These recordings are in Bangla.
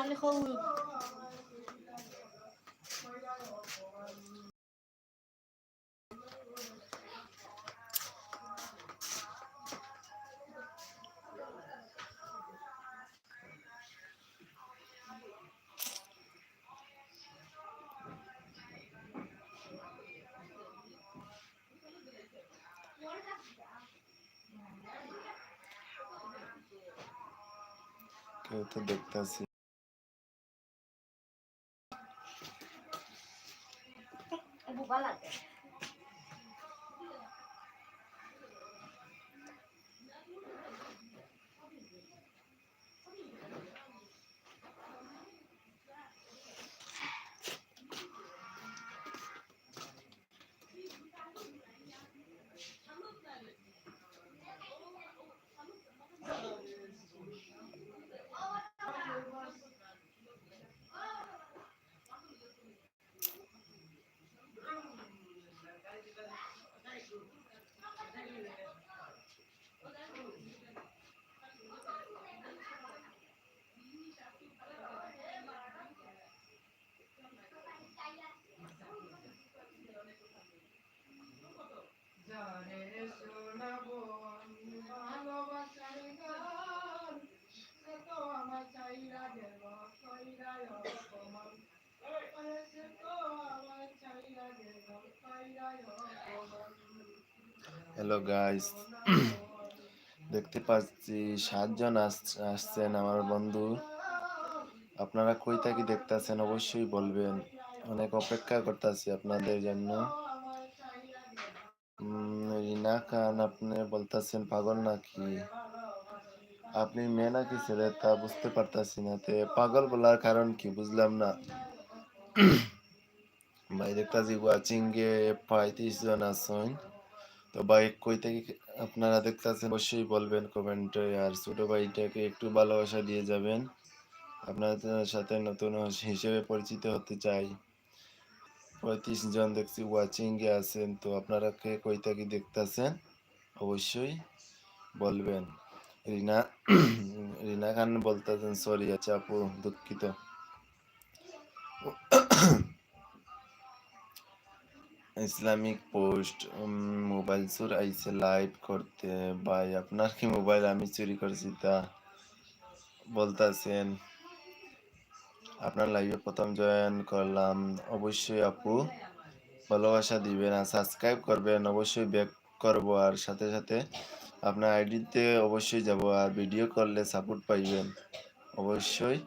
খালি সৰু কেউ তো দেখতেছি বোকা জানে শোনাবো ভালোবাসার গান। সে তো আমার চাইরা গেল কইরায় অপমান। সে তো আমার চাইরা গেল কইরায় অপমান। হ্যালো গাইস দেখতে পাচ্ছি সাতজন আস- আসছেন আমার বন্ধু। আপনারা কই থাকি দেখতেছেন, অবশ্যই বলবেন। অনেক অপেক্ষা করতেছি আপনাদের জন্য। রিনা খান আপনি বলতেছেন পাগল নাকি? আপনি মেয়ে নাকি ছেলে তা বুঝতে পারতাছি না। তে পাগল বলার কারণ কি বুঝলাম না। ভাই দেখতাছি ওয়াচিং এ পঁয়ত্রিশ জন আছেন। তো ভাই কই থেকে আপনারা দেখতেছেন অবশ্যই বলবেন কমেন্টে। আর ছোট ভাইটাকে একটু ভালোবাসা দিয়ে যাবেন। আপনাদের সাথে নতুন হিসেবে পরিচিত হতে চাই। পঁয়ত্রিশ জন দেখছি ওয়াচিং এ আছেন, তো আপনারা কে কই থেকে দেখতেছেন? অবশ্যই বলবেন। রিনা রিনা খান বলতেছেন সরি আচ্ছা আপু, দুঃখিত। ইসলামিক পোস্ট মোবাইল চোর আইছে লাইভ করতে। ভাই, আপনার কি মোবাইল আমি চুরি করছি তা বলতেছেন? আপনার লাইভে প্রথম জয়েন করলাম। অবশ্যই আপু ভালোবাসা দিবেন আর সাবস্ক্রাইব করবেন। অবশ্যই ব্যাক করব আর সাথে সাথে আপনার আইডিতে অবশ্যই যাব আর ভিডিও করলে সাপোর্ট পাইবেন। অবশ্যই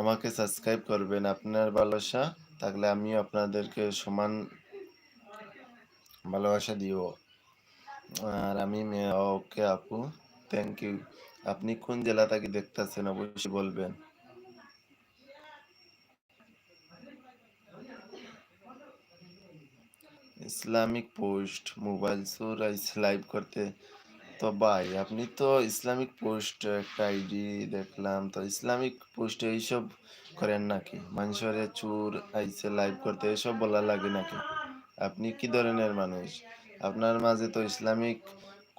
আমাকে সাবস্ক্রাইব করবেন। আপনার ভালোবাসা থাকলে আমিও আপনাদেরকে সমান ভালোবাসা দিব। আর আমি ওকে আপু থ্যাংক ইউ আপনি কোন জেলা থেকে দেখতেছেন? অবশ্যই বলবেন। ইসলামিক পোস্ট, মোবাইল চোর আইসে লাইভ করতে। তো ভাই, আপনি তো ইসলামিক পোস্ট একটা আইডি দেখলাম। তো ইসলামিক পোস্ট এইসব করেন নাকি? মানুষের চুর আইসে লাইভ করতে, এসব বলা লাগে নাকি? আপনি কি ধরনের মানুষ? আপনার মাঝে তো ইসলামিক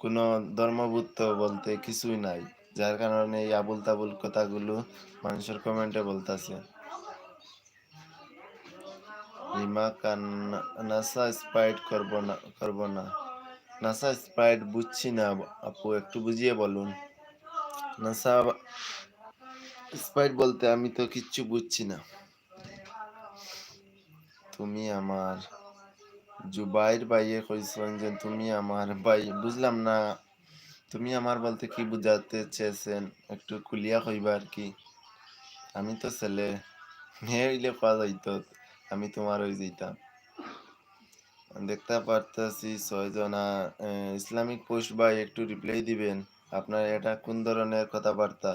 কোনো ধর্মভূত বলতে কিছুই নাই, যার কারণে এই আবুল তাবুল কথাগুলো মানুষের কমেন্টে বলতেছে। রিমা নাসা স্প্রাইট করব না করব না। নাসা স্প্রাইট বুঝছি না, আপু, একটু বুঝিয়ে বলুন। নাসা স্প্রাইট বলতে আমি তো কিচ্ছু বুঝছি না। তুমি আমার জুবাইর ভাইয়ে কইছেন যে তুমি আমার ভাই, বুঝলাম না। তুমি আমার বলতে কি বুঝাতে চেয়েছেন? একটু কুলিয়া কইবা আর কি। আমি তো ছেলে, মেয়ে হইলে পাওয়া যাইতো। আমি তোমার ওই যেতাম দেখতে পারতেছি ছয়জনা ইসলামিক পোস্ট ভাই একটু রিপ্লাই দিবেন, আপনার এটা কোন ধরনের কথাবার্তা?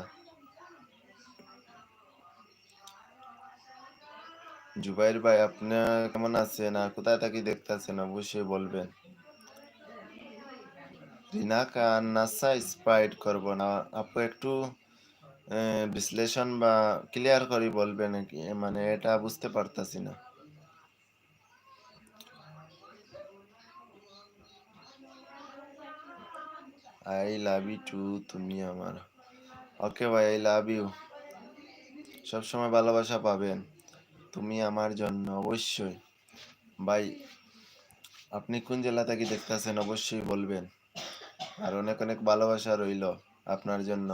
জুবাইর ভাই, আপনি কেমন আছেন? আর কোথায় থাকি দেখতেছেন? অবশ্যই বলবেন। রিনা খান নাসা স্প্রাইট করব না, আপু একটু বিশ্লেষণ বা ক্লিয়ার করি বলবে নাকি? মানে এটা বুঝতে পারতাছি না। আই লাভ ইউ টু তুমি আমার। ওকে ভাই আই লাভ ইউ সবসময় ভালোবাসা পাবেন। তুমি আমার জন্য, অবশ্যই। ভাই, আপনি কোন জেলা থেকে দেখতেছেন? অবশ্যই বলবেন। আর অনেক অনেক ভালোবাসা রইল আপনার জন্য।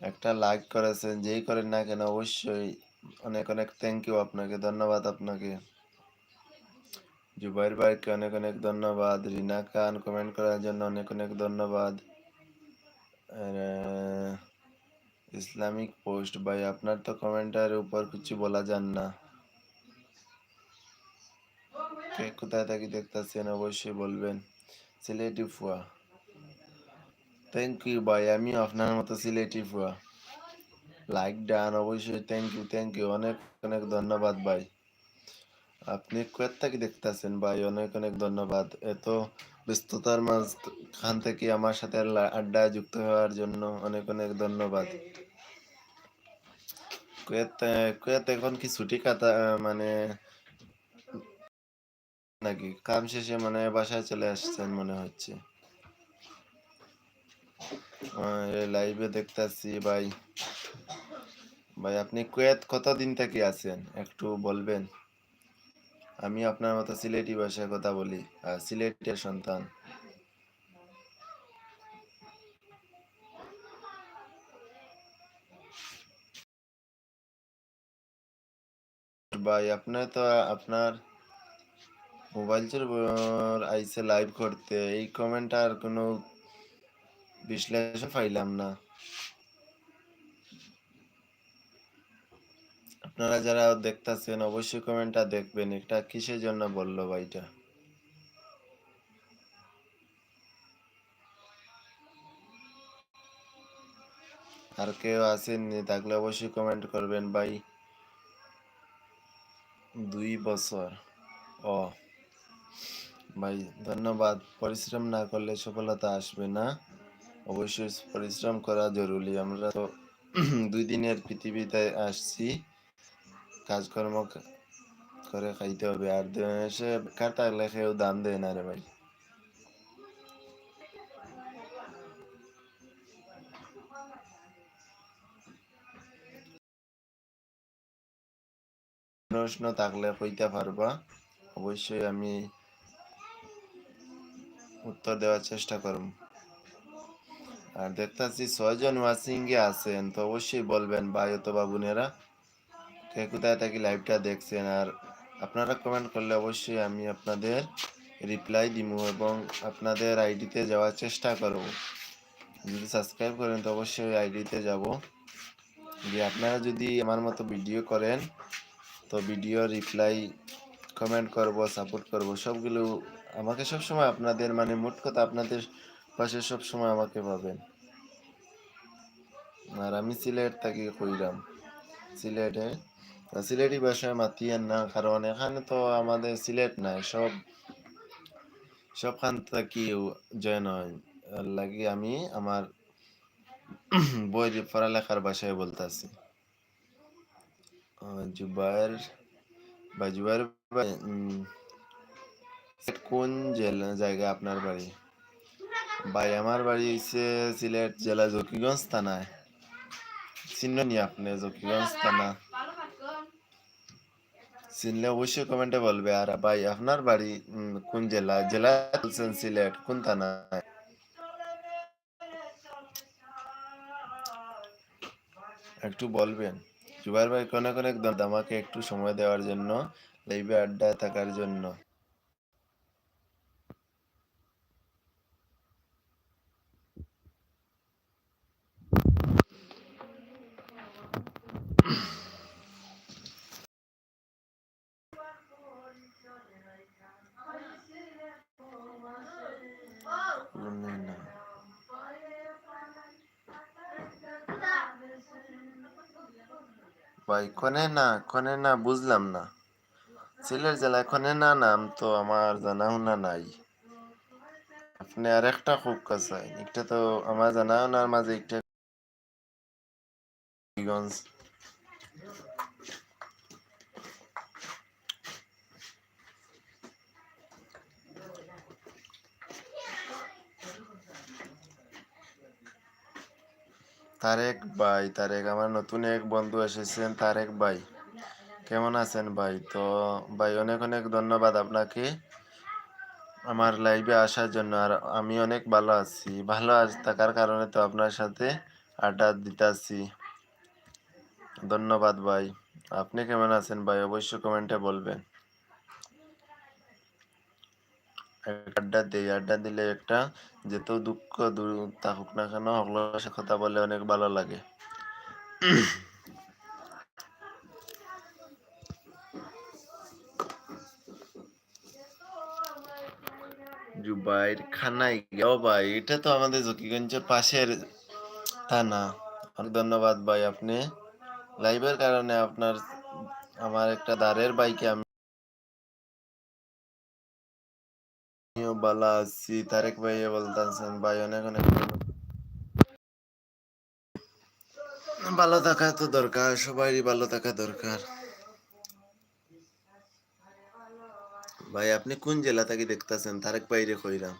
একটা লাইক করেছেন, যেই করেন না কেন অবশ্যই অনেক অনেক থ্যাংক ইউ আপনাকে, ধন্যবাদ আপনাকে। জুবাইর ভাইকে অনেক অনেক ধন্যবাদ, রিনা খান কমেন্ট করার জন্য অনেক অনেক ধন্যবাদ। ইসলামিক পোস্ট ভাই, আপনার তো কমেন্টের উপর কিছু বলা যান না। কোথায় থাকি দেখতেছেন, অবশ্যই বলবেন। সিলেটি ফুয়া। থ্যাংক ইউ ভাই আমি আপনার মতো সিলেটি ফুয়া লাইক ডান অবশ্যই থ্যাংক ইউ থ্যাংক ইউ অনেক অনেক ধন্যবাদ ভাই আপনি থেকে দেখতেছেন ভাই অনেক অনেক ধন্যবাদ। এত ব্যস্ততার মাঝ খান থেকে আমার সাথে আড্ডায় যুক্ত হওয়ার জন্য অনেক অনেক ধন্যবাদ। কুয়েত এখন কি ছুটি কাটা মানে নাকি? কাম শেষে মানে বাসায় চলে আসছেন মনে হচ্ছে। লাইভে দেখতেছি, ভাই। ভাই, আপনি কুয়েত কতদিন থেকে আছেন? একটু বলবেন। আমি আপনার মতো সিলেটি ভাষায় কথা বলি সিলেটের সন্তান। ভাই আপনি তো, আপনার মোবাইল চোর আইসে লাইভ করতে, এই কমেন্ট আর কোনো বিশ্লেষণ পাইলাম না। আপনারা যারা দেখতাছেন, অবশ্যই কমেন্টটা দেখবেন, এটা কিসের জন্য বলল ভাইটা? আর কেউ আসেননি থাকলে অবশ্যই কমেন্ট করবেন, ভাই। দুই বছর। ও। ভাই, ধন্যবাদ। পরিশ্রম না করলে সফলতা আসবে না। অবশ্যই পরিশ্রম করা জরুরি। আমরা তো দুই দিনের পৃথিবীতে আসছি। কাজকর্ম করে খাইতে হবে। আর সে বেকার থাকলে কেউ দাম দেয় না রে ভাই। প্রশ্ন থাকলে কইতে পারবা। অবশ্যই আমি উত্তর দেওয়ার চেষ্টা করব। আর দেখতাছি ছয়জন ওয়াচিং এ আছেন, তো অবশ্যই বলবেন, ভাই অথবা বোনেরা, কে কোথায় থাকি লাইভটা দেখছেন। আর আপনারা কমেন্ট করলে অবশ্যই আমি আপনাদের রিপ্লাই দিব এবং আপনাদের আইডিতে যাওয়ার চেষ্টা করব। যদি সাবস্ক্রাইব করেন, তো অবশ্যই আইডিতে যাব। যে আপনারা যদি আমার মতো ভিডিও করেন, তো ভিডিও রিপ্লাই কমেন্ট করব সাপোর্ট করব, সবগুলো আমাকে সবসময় আপনাদের মানে মোট কথা আপনাদের পাশে সবসময় আমাকে পাবেন আর আমি সিলেট থাকি কইরাম। সিলেটে সিলেটি ভাষায় মাতিয়ান না, কারণ এখানে তো আমাদের সিলেট নাই, সব, সবখান থেকে জয়েন হয়। লাগি আমি আমার বই পড়ালেখার ভাষায় বলতেছি। জুবাইর বা জুবাইর কোন জেলা, জায়গা আপনার বাড়ি? ভাই, আমার বাড়ি হচ্ছে সিলেট জেলা জকিগঞ্জ থানায়। চিনলেন আপনি জকিগঞ্জ থানা। চিনলে অবশ্যই কমেন্টে বলবে। আর ভাই, আপনার বাড়ি কোন জেলা? জেলা বলছেন সিলেট, কোন থানায়? একটু বলবেন। জুবাইর ভাই অনেক অনেক আমাকে একটু সময় দেওয়ার জন্য, লাইভে আড্ডায় থাকার জন্য শুনে না। ভাই কোনে না কনে না, বুঝলাম না। সিলেট জেলায় খনে না নাম তো আমার জানা শোনা নাই। আপনি আর একটা খুব কাছে একটা তো আমার জানা শোনার মাঝে একটা তারেক ভাই, তারেক। আমার নতুন এক বন্ধু এসেছেন, তারেক ভাই। কেমন আছেন ভাই? তো ভাই, অনেক অনেক ধন্যবাদ আপনাকে আমার লাইভে আসার জন্য। আর আমি অনেক ভালো আছি। ভালো থাকার কারণে তো আপনার সাথে আড্ডা দিতেছি। ধন্যবাদ ভাই। আপনি কেমন আছেন ভাই? অবশ্যই কমেন্টে বলবেন একটা আড্ডা দিই। আড্ডা দিলে একটা যেত দুঃখ দূর থাকুক না কেন ওগুলোর সাথে কথা বলে অনেক ভালো লাগে। জুবাইর খানাই ও ভাই, এটা তো আমাদের জকিগঞ্জের পাশের থানা। অনেক ধন্যবাদ ভাই আপনি। লাইভের কারণে আপনার, আমার একটা দাঁড়ের বাইকে আমি আমিও ভালো আছি, তারেক ভাইয়া বলতেছেন ভাই অনেক অনেক ভালো থাকা তো দরকার সবাই ভালো থাকা দরকার। ভাই, আপনি কোন জেলা থেকে দেখতেছেন? তারেক ভাইরে কইরাম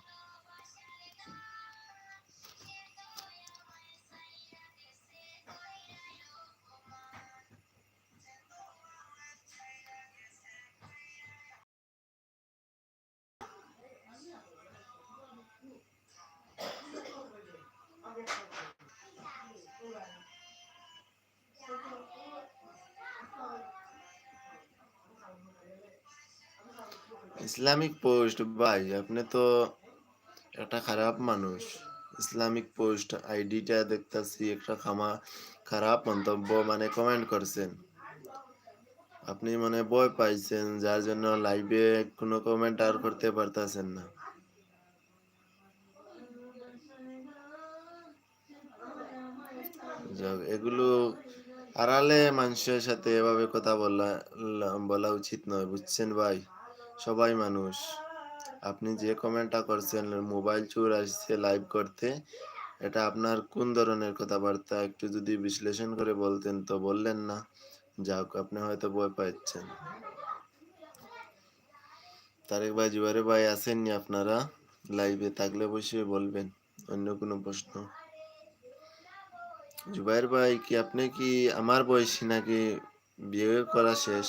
ইসলামিক পোস্ট ভাই, আপনি তো একটা খারাপ মানুষ। ইসলামিক পোস্ট আইডিটা দেখতাছি, একটা খামা, খারাপ মন্তব্য মানে কমেন্ট করছেন। আপনি মানে ভয় পাইছেন, যার জন্য লাইভে কোনো কমেন্ট আর করতে পারতাছেন না। এগুলো আড়ালে মানুষের সাথে এভাবে কথা বলা বলা উচিত নয়, বুঝছেন ভাই? সবাই মানুষ। আপনি যে কমেন্টটা করছেন, মোবাইল চোর আসছে লাইভ করতে, এটা আপনার কোন ধরনের কথাবার্তা? একটু যদি বিশ্লেষণ করে বলতেন তো বললেন না। যাক, আপনি হয়তো ভয় পাচ্ছেন। তারেক ভাই জুবারে ভাই আসেননি আপনারা? লাইভে থাকলে অবশ্যই বলবেন, অন্য কোনো প্রশ্ন। জুবাইর ভাই, কি আপনি কি আমার বয়সী নাকি বিয়ে করা শেষ?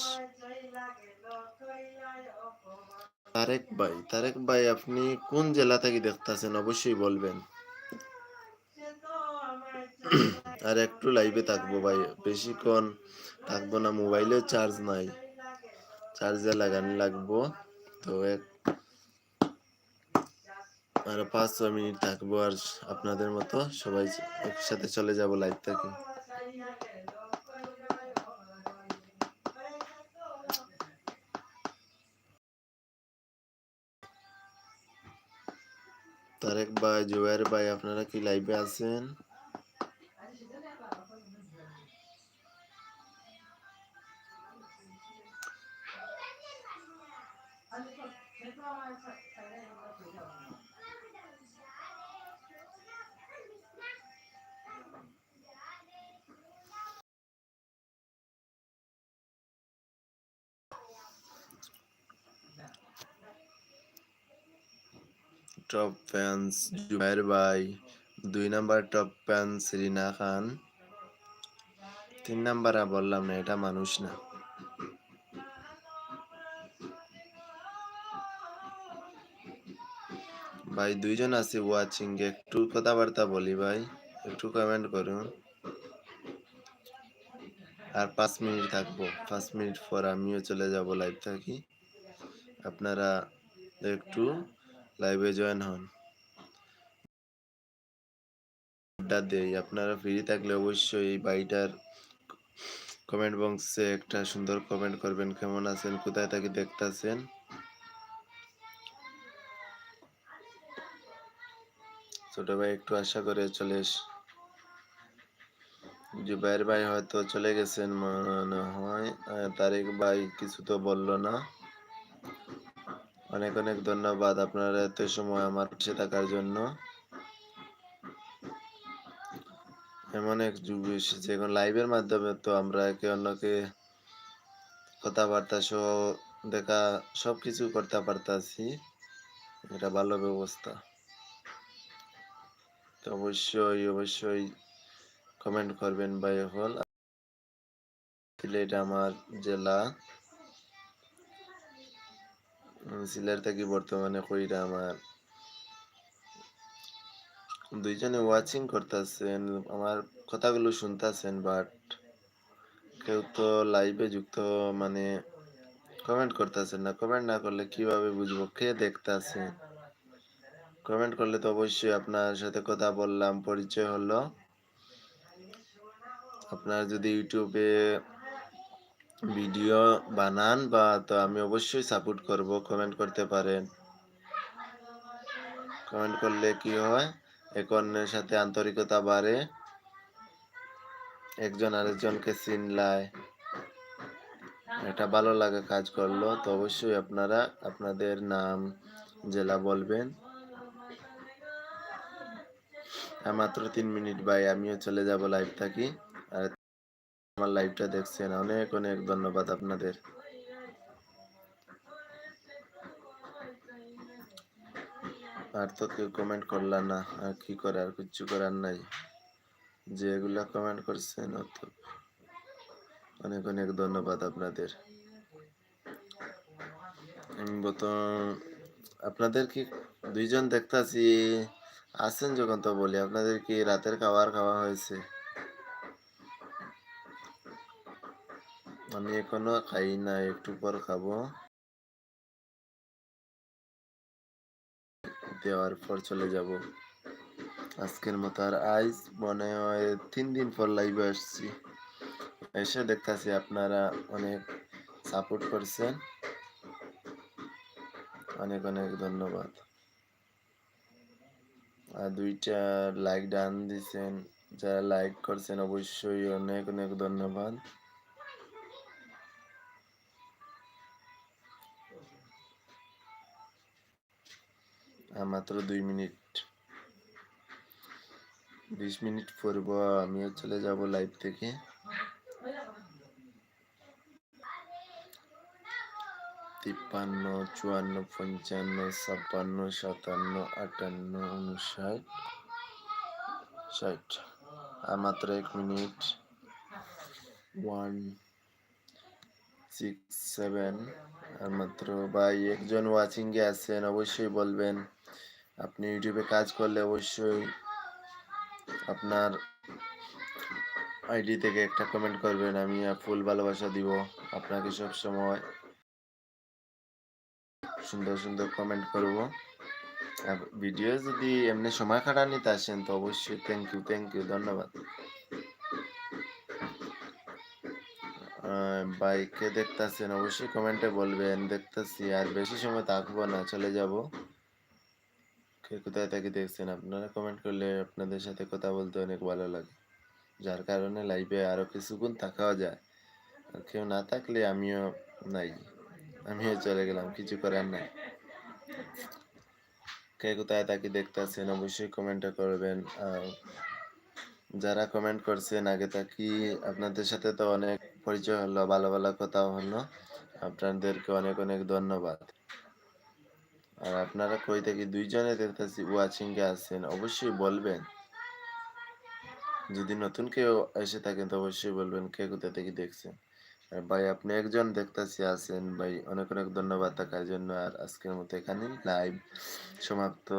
তারেক ভাই তারেক ভাই, আপনি কোন জেলা থেকে দেখতেছেন? অবশ্যই বলবেন। আর একটু লাইভে থাকব ভাই, বেশিক্ষণ থাকব না মোবাইলেও চার্জ নাই। চার্জে লাগানো লাগবো, তো এক আর পাঁচ ছ মিনিট থাকব আর আপনাদের মতো সবাই একসাথে চলে যাব লাইভ থেকে। তারেক ভাই জুবাইর ভাই আপনারা কি লাইভে আছেন? টপ ফ্যান্স জুবাইর ভাই দুই number top fans Rina Khan তিন নাম্বার বললাম না, এটা মানুষ না। ভাই, দুইজন আছে ওয়াচিং একটু কথাবার্তা বলি ভাই, একটু কমেন্ট করুন। আর পাঁচ মিনিট থাকব, পাঁচ মিনিট পর আমিও চলে যাব লাইভ থাকি। আপনারা একটু লাইভে জয়েন হন। আড্ডা দেই। আপনারা ফ্রি থাকলে অবশ্যই এই বাড়িটার কমেন্ট বক্সে একটা সুন্দর কমেন্ট করবেন। কেমন আছেন? কোথায় থাকি দেখতাছেন? ছোট ভাই একটু আশা করে চলে এস জুবাইর ভাই হয়তো চলে গেছেন মনে হয়। তারেক ভাই কিছু তো বলল না। অনেক অনেক ধন্যবাদ আপনারা এত সময় আমার পাশে থাকার জন্য। এমন এক যুগ এসেছে, এখন লাইভের মাধ্যমে তো আমরা একে অন্যকে কথাবার্তা সহ দেখা, সবকিছু করতে পারতাছি। এটা ভালো ব্যবস্থা। তো অবশ্যই অবশ্যই কমেন্ট করবেন ভাই হল সিলেট আমার জেলা। থাকি থেকে বর্তমানে কইরা আমার দুইজনে ওয়াচিং করতেছেন, আমার কথাগুলো শুনতেছেন বাট কেউ তো লাইভে যুক্ত মানে কমেন্ট করতেছেন না। কমেন্ট না করলে কীভাবে বুঝব? কে দেখতেছে? কমেন্ট করলে তো অবশ্যই আপনার সাথে কথা বললাম, পরিচয় হলো। আপনার যদি ইউটিউবে ভিডিও বানান বা তো আমি অবশ্যই সাপোর্ট করব কমেন্ট করতে পারেন। কমেন্ট করলে কি হয়? এক অন্যের সাথে আন্তরিকতা বাড়ে। একজন আরেকজনকে চিনলায় এটা ভালো লাগে কাজ করল। তো অবশ্যই আপনারা আপনাদের নাম জেলা বলবেন। মাত্র তিন মিনিট ভাই, আমিও চলে যাব লাইভ থাকি। আর আমার লাইভটা দেখছেন। অনেক অনেক ধন্যবাদ আপনাদের। আর তো কেউ কমেন্ট করলাম না। আর কি করে? আর কিচ্ছু করার নাই। যেগুলা কমেন্ট করছেন অনেক অনেক ধন্যবাদ আপনাদের। আপনাদের কি দুইজন দেখতাছি, আছেন যখন তো বলি। আপনাদের কি রাতের খাবার খাওয়া হয়েছে? আমি এখনও খাই না একটু পর খাব। দেওয়ার পর চলে যাব। আজকের মতো আর আইজ মনে হয় তিন দিন পর লাইভে আসছি। এসে দেখতাছি আপনারা অনেক সাপোর্ট করছেন। অনেক অনেক ধন্যবাদ। আর দুইটা লাইক ডান দিছেন, যারা লাইক করছেন অবশ্যই অনেক অনেক ধন্যবাদ। মাত্র দুই মিনিট। বিশ মিনিট পরব আমিও চলে যাব লাইভ থেকে তিপ্পান্ন, চুয়ান্ন, পঞ্চান্ন, ছাপ্পান্ন, সাতান্ন, আটান্ন উনষাট ষাট। মাত্র এক মিনিট। ওয়ান সিক্স সেভেন আর মাত্র ভাই, একজন ওয়াচিং এ আছেন, অবশ্যই বলবেন। আপনি ইউটিউবে কাজ করলে অবশ্যই আপনার আইডি থেকে একটা কমেন্ট করবেন, আমি ফুল ভালোবাসা দিব আপনাকে সব সময়। সুন্দর সুন্দর কমেন্ট করব। আর ভিডিও যদি এমনি সময় কাটানিতে আসেন, তো অবশ্যই থ্যাংক ইউ থ্যাংক ইউ ধন্যবাদ। বাইকে দেখতেছেন, অবশ্যই কমেন্টে বলবেন, দেখতেছি, আর বেশি সময় থাকব না, চলে যাব। কে কোথায় থেকে দেখছেন? আপনারা কমেন্ট করলে আপনাদের সাথে কথা বলতে অনেক ভালো লাগে। যার কারণে লাইভে আরও কিছুক্ষণ থাকাও যায়। আর কেউ না থাকলে আমিও নাই। আমিও চলে গেলাম, কিছু করার নাই। কে কোথায় তাকে দেখতেছেন অবশ্যই কমেন্টে করবেন। যারা কমেন্ট করছেন, আগে থাকি আপনাদের সাথে তো অনেক পরিচয় হলো, ভালো ভালো কথা হলো। আপনাদেরকে অনেক অনেক ধন্যবাদ। আর আপনারা কই থেকে দুইজনে দেখতেছি ওয়াচিং এ আছেন, অবশ্যই বলবেন। যদি নতুন কেউ এসে থাকেন, তো অবশ্যই বলবেন কে কোথা থেকে দেখছেন। আর ভাই, আপনি একজন দেখতেছি আছেন, ভাই, অনেক অনেক ধন্যবাদ থাকার জন্য। আর আজকের মতো এখানে লাইভ সমাপ্ত।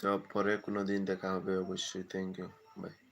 তো পরে কোনো দিন দেখা হবে, অবশ্যই। Thank you by